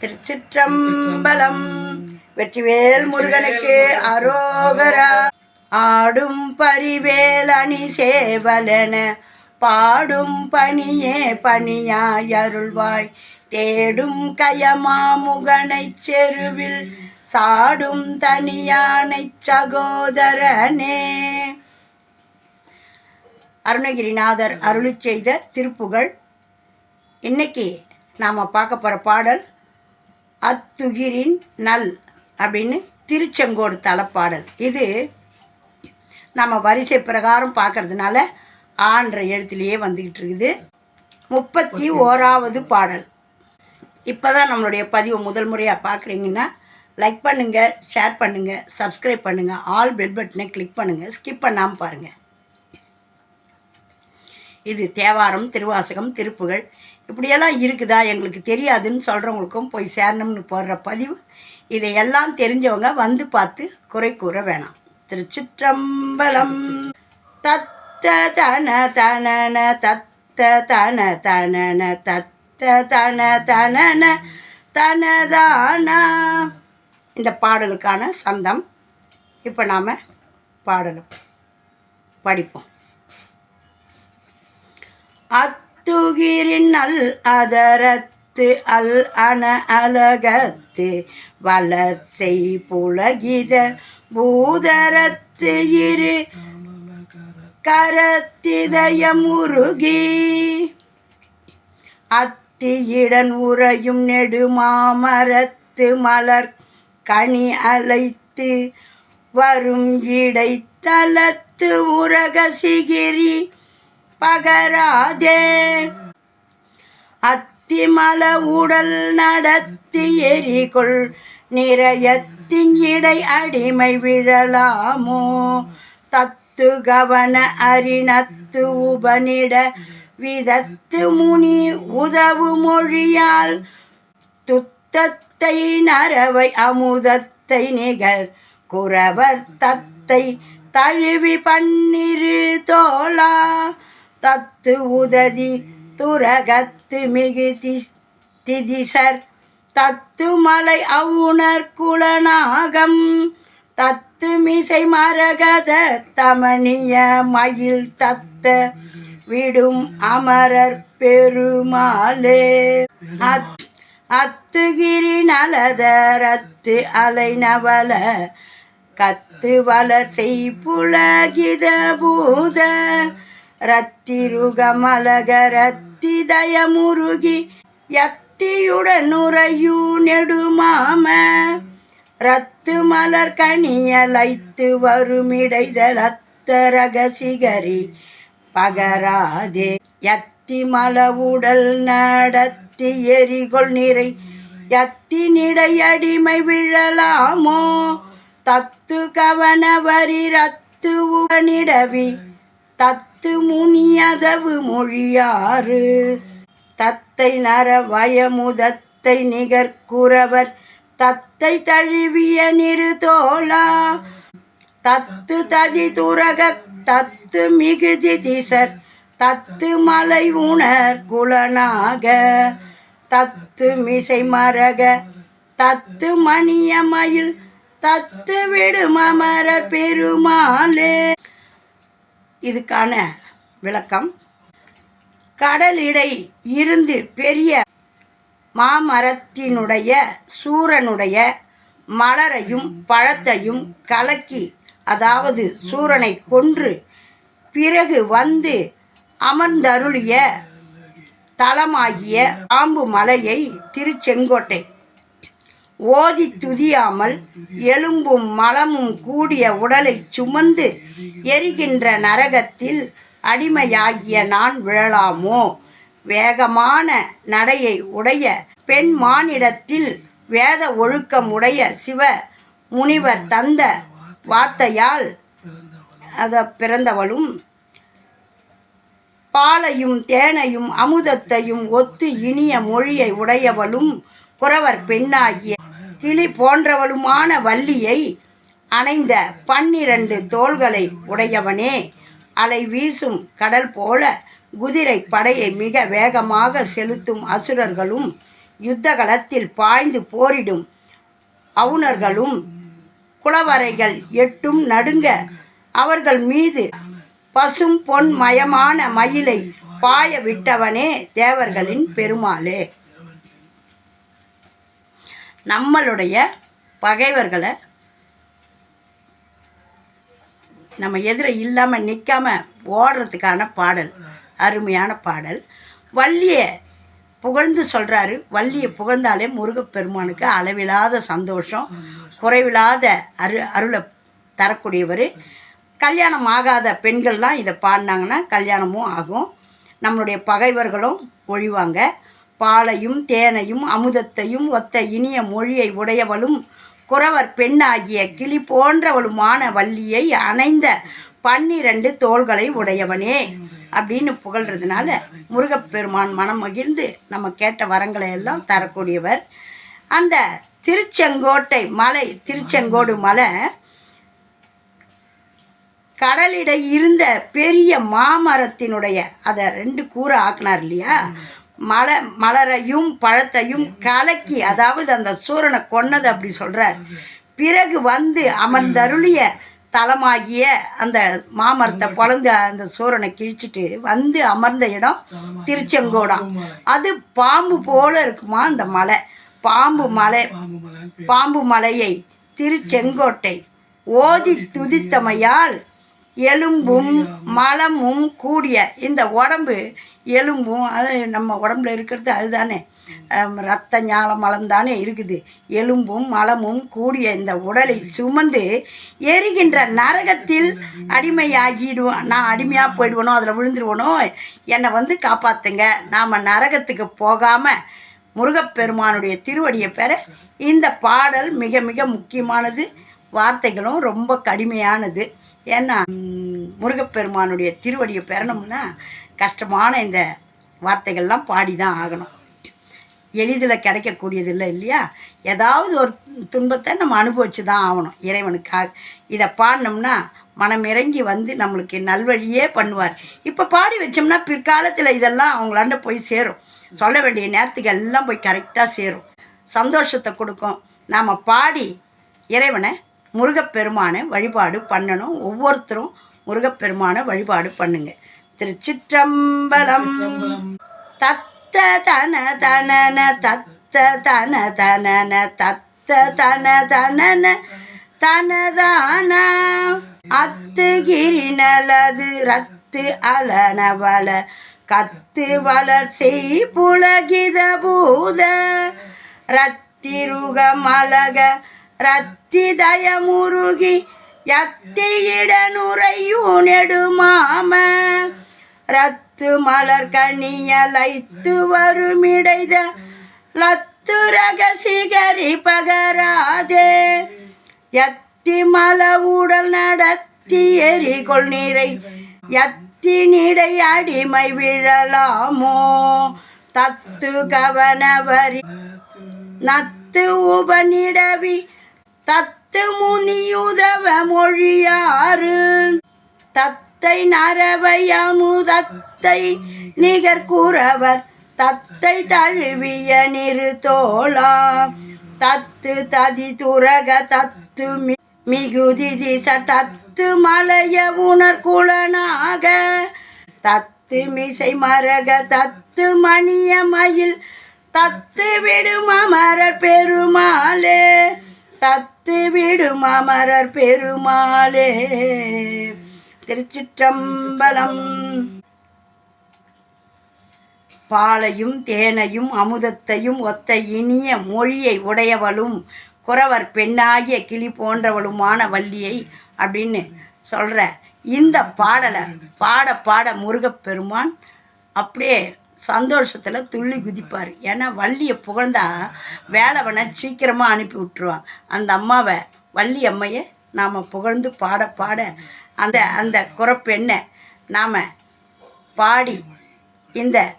திருச்சிற்றம்பலம். வெற்றிவேல் முருகனுக்கு அரோகரா. ஆடும் பரிவேல் அணி சேவலென பாடும் பணியே பணியாய் அருள்வாய். தேடும் கயமாமுகனைச் செருவில் சாடும் தனியானைச் சகோதரனே. அருணகிரிநாதர் அருளி செய்த திருப்புகழ். இன்னைக்கு நாம் பார்க்க போகிற பாடல் அத்துகிரின் நல் அப்படின்னு திருச்செங்கோடு தலப்பாடல். இது நம்ம வரிசை பிரகாரம் பார்க்கறதுனால ஆன்ற எழுத்துலேயே வந்துக்கிட்டு இருக்குது. முப்பத்தி ஓராவது பாடல். இப்போ தான் நம்மளுடைய பதிவை முதல் முறையாக பார்க்குறீங்கன்னா லைக் பண்ணுங்கள் ஷேர் பண்ணுங்கள் சப்ஸ்கிரைப் பண்ணுங்கள் ஆல் பெல் பட்டனை கிளிக் பண்ணுங்கள் ஸ்கிப் பண்ணாமல் பாருங்கள் இது தேவாரம் திருவாசகம் திருப்புகழ் இப்படியெல்லாம் இருக்குதா? எங்களுக்கு தெரியாதுன்னு சொல்கிறவங்களுக்கும் போய் சேரணும்னு போடுற பதிவு இதையெல்லாம் தெரிஞ்சவங்க வந்து பார்த்து குறை கூற வேணாம். திருச்சிற்றம்பலம். தத்த தன தனன தத்த தன தனன தத்த தன தனன தனதானா? இந்த பாடலுக்கான சந்தம். இப்போ நாம் பாடலும் படிப்போம். அத் அத்துகிரின் அல் அதரத்து அல் அன அலகத்து வளர்ச்சை புலகித பூதரத்து இரு கரத்திதயமுருகி அத்தியிடன் உறையும் நெடுமாமரத்து மலர் கனி அலைத்து வரும் இடைத்தலத்து உரகசிகிரி. பகராதே. அத்திமல உடல் நடத்தி எரிகொள் நிறையத்தின் இடை அடிமை விழலாமோ? தத்து கவன அரிணத்து உபனிட விதத்து முனி உதவு மொழியால் துத்தத்தை நரவை அமுதத்தை நிகர் குறவர் தத்தை தழுவி பன்னிரு தோளா? தத்து உததி துரகத்து மிகுதி திதிசர். தத்து மலை அவுணர் குலநாகம். தத்து மிசை மரகத தமணிய மயில் தத்த விடும் அமரர் பெருமாளே. அத்- அத்துகிரி நலதரத்து அலைநவல கத்து வளர் செய்புலகித பூத ரத்திருகமலக ரத்திதயமுருகி யத்தியுடன் உறையூ நெடுமாம ரத்து மலர் கனியலைத்து வருமிடைதலத்த ரகசிகரி பகராதே. யத்தி மலவுடல் நடத்தி எரிகொள் நிறை யத்தி நிடையடிமை விழலாமோ? தத்து கவனவரி ரத்து உடனிடவி தத்து தத்து முனியதவு மொழியாறு. தத்தை நர வயமுதத்தை நிகர்குறவர். தத்தை தழுவிய நிறுதோளா தத்து ததி துரக தத்து மிகுதி திசர். தத்து மலை உணர் குலனாக. தத்து மிசை மரக தத்து மணிய மயில். தத்து விடுமமரர் பெருமாளே. இதுக்கான விளக்கம். கடலிடை இருந்து பெரிய மாமரத்தினுடைய சூரனுடைய மலரையும் பழத்தையும் கலக்கி அதாவது சூரனை கொன்று பிறகு வந்து அமர்ந்தருளிய தலமாகிய ஆம்பு மலையை திருச்செங்கோட்டை ஓதி துதியாமல் எலும்பும் மலமும் கூடிய உடலை சுமந்து எரிகின்ற நரகத்தில் அடிமையாகிய நான் விழலாமோ? வேகமான நடையை உடைய பெண் மானிடத்தில் வேத ஒழுக்கம் உடைய சிவ முனிவர் தந்த வார்த்தையால் அத பிறந்தவளும் பாலையும் தேனையும் அமுதத்தையும் ஒத்து இனிய மொழியை உடையவளும் குறவர் பெண்ணாகிய கிளி போன்றவளுமான வள்ளியை அணைந்த பன்னிரண்டு தோள்களை உடையவனே. அலை வீசும் கடல் போல குதிரை படையை மிக வேகமாக செலுத்தும் அசுரர்களும் யுத்தகலத்தில் பாய்ந்து போரிடும் அவுணர்களும் குளவரைகள் எட்டும் நடுங்க அவர்கள் மீது பசும் பொன் மயமான மயிலை பாய விட்டவனே தேவர்களின் பெருமாளே. நம்மளுடைய பகைவர்களை நம்ம எதிர இல்லாமல் நிற்காம ஓடுறதுக்கான பாடல் அருமையான பாடல். வள்ளியை புகழ்ந்து சொல்கிறாரு வள்ளியை புகழ்ந்தாலே முருகப்பெருமானுக்கு அளவில்லாத சந்தோஷம் குறைவில்லாத அரு அருளை தரக்கூடியவர். கல்யாணம் ஆகாத பெண்கள்லாம் இதை பாடினாங்கன்னா கல்யாணமும் ஆகும். நம்மளுடைய பகைவர்களும் ஒழிவாங்க. பாலையும் தேனையும் அமுதத்தையும் ஒத்த இனிய மொழியை உடையவளும் குறவர் பெண்ணாகிய கிளி போன்றவளுமான வள்ளியை அணைந்த பன்னிரண்டு தோள்களை உடையவனே அப்படின்னு புகழ்றதுனால முருகப்பெருமான் மனம் மகிழ்ந்து நம்ம கேட்ட வரங்களை எல்லாம் தரக்கூடியவர். அந்த திருச்செங்கோட்டை மலை திருச்செங்கோடு மலை கடலிட இருந்த பெரிய மாமரத்தினுடைய அதை ரெண்டு கூரை ஆக்கினார் இல்லையா? மலை மலரையும் பழத்தையும் கலக்கி அதாவது அந்த சூரனை கொன்னது அப்படி சொல்கிறார் பிறகு வந்து அமர்ந்தருளிய தலமாகிய அந்த மாமரத்தை பொழந்து அந்த சூரனை கிழிச்சிட்டு வந்து அமர்ந்த இடம் திருச்செங்கோடம் அது பாம்பு போல இருக்குமா அந்த மலை? பாம்பு மலை. பாம்பு மலையை திருச்செங்கோட்டை ஓதி துதித்தமையால் எலும்பும் மலமும் கூடிய இந்த உடம்பு எலும்பும் அது நம்ம உடம்புல இருக்கிறது அதுதானே. ரத்த ஞால மலம் தானே இருக்குது. எலும்பும் மலமும் கூடிய இந்த உடலை சுமந்து எரிகின்ற நரகத்தில் அடிமையாகிடுவோம் நான் அடிமையாக போயிடுவனோ அதில் விழுந்துருவனோ என்னை வந்து காப்பாற்றுங்க நாம் நரகத்துக்கு போகாமல் முருகப்பெருமானுடைய திருவடியை பெற இந்த பாடல் மிக மிக முக்கியமானது. வார்த்தைகளும் ரொம்ப கடுமையானது. ஏன்னா முருகப்பெருமானுடைய திருவடியை பெறணும்னா கஷ்டமான இந்த வார்த்தைகள்லாம் பாடி தான் ஆகணும். எளிதில் கிடைக்கக்கூடியது இல்லை இல்லையா? ஏதாவது ஒரு துன்பத்தை நம்ம அனுபவிச்சு தான் ஆகணும் இறைவனுக்காக. இதை பாடினோம்னா மனம் இறங்கி வந்து நம்மளுக்கு நல்வழியே பண்ணுவார். இப்போ பாடி வச்சோம்னா பிற்காலத்தில் இதெல்லாம் அவங்களாண்ட போய் சேரும். சொல்ல வேண்டிய நேரத்துக்கு எல்லாம் போய் கரெக்டாக சேரும். சந்தோஷத்தை கொடுக்கும். நாம் பாடி இறைவனை முருகப்பெருமானை வழிபாடு பண்ணணும். ஒவ்வொருத்தரும் முருகப்பெருமானை வழிபாடு பண்ணுங்கள் திருச்சிற்றம்பலம். தத்த தன தனன தத்த தன தனன தத்த தன தனன தனதான. அத்துகிரி நலது ரத்து அலனவல கத்து வளர் செய் புலகித பூத. ரத்திருக மலக ரத்திதய முருகி யத்தியிட நுரையூ நெடுமாம. ரத்து மலர் கனியலைத்து வருமிடைத லத்து ரகசிகரி பகராதே. எத்தி மல உடல் நடத்தி எரிகொள் நீரை எத்தி நிடை அடிமை விழலாமோ. தத்து கவனவரி நத்து உபநிடவி தத்து முனியுதவ மொழியாறு. தத்தை தத்தை நரவை அமுதத்தை நிகர் கூறவர். தத்தை தழுவிய நிறு தத்து ததி துரக தத்து மி- மிகுதி திசர் தத்து மலைய உணர் குலனாக. தத்து மிசை மரக தத்து மணிய மயில். தத்து விடும் அமரர் பெருமாளே. தத்து விடும் அமரர் பெருமாளே. திருச்சிற்றம்பலம். பாலையும் தேனையும் அமுதத்தையும் ஒத்த இனிய மொழியை உடையவளும் குறவர் பெண்ணாகிய கிளி போன்றவளுமான வள்ளியை அப்படின்னு சொல்கிற இந்த பாடலை பாட பாட முருகப்பெருமான் அப்படியே சந்தோஷத்தில் துள்ளி குதிப்பார். ஏன்னா வள்ளியை புகழ்ந்தா வேலவனை சீக்கிரமாக அனுப்பி விட்டுருவான். அந்த அம்மாவை வள்ளி அம்மையை நாம் புகழ்ந்து பாட பாட அந்த அந்த குறப்பெண்ணை நாம் பாடி இந்த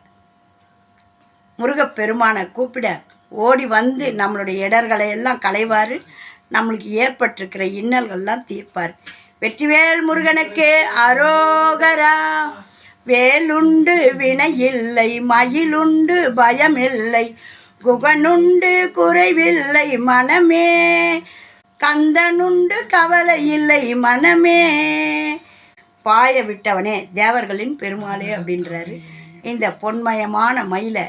முருகப்பெருமானை கூப்பிட ஓடி வந்து நம்மளுடைய இடர்களை எல்லாம் களைவார் நம்மளுக்கு ஏற்பட்டிருக்கிற இன்னல்கள்லாம் தீர்ப்பார். வெற்றிவேல் முருகனுக்கு அரோகரா. வேலுண்டு வினையில்லை மயிலுண்டு பயமில்லை குகனுண்டு குறைவில்லை மனமே கந்தனுண்டு கவலை இல்லை மனமே. பாய விட்டவனே தேவர்களின் பெருமாளே அப்படின்றாரு. இந்த பொன்மயமான மயிலை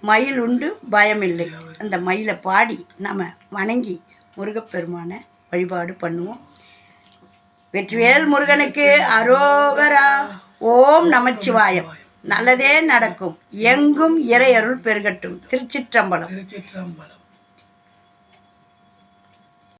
மயில் உண்டு பயமில்லை. அந்த மயிலை பாடி நம்ம வணங்கி முருகப்பெருமானை வழிபாடு பண்ணுவோம். வெற்றிவேல் முருகனுக்கு அரோகரா. ஓம் நமச்சிவாயம். நல்லதே நடக்கும். எங்கும் இறையருள் பெருகட்டும். திருச்சிற்றம்பலம். திருச்சிற்றம்பலம்.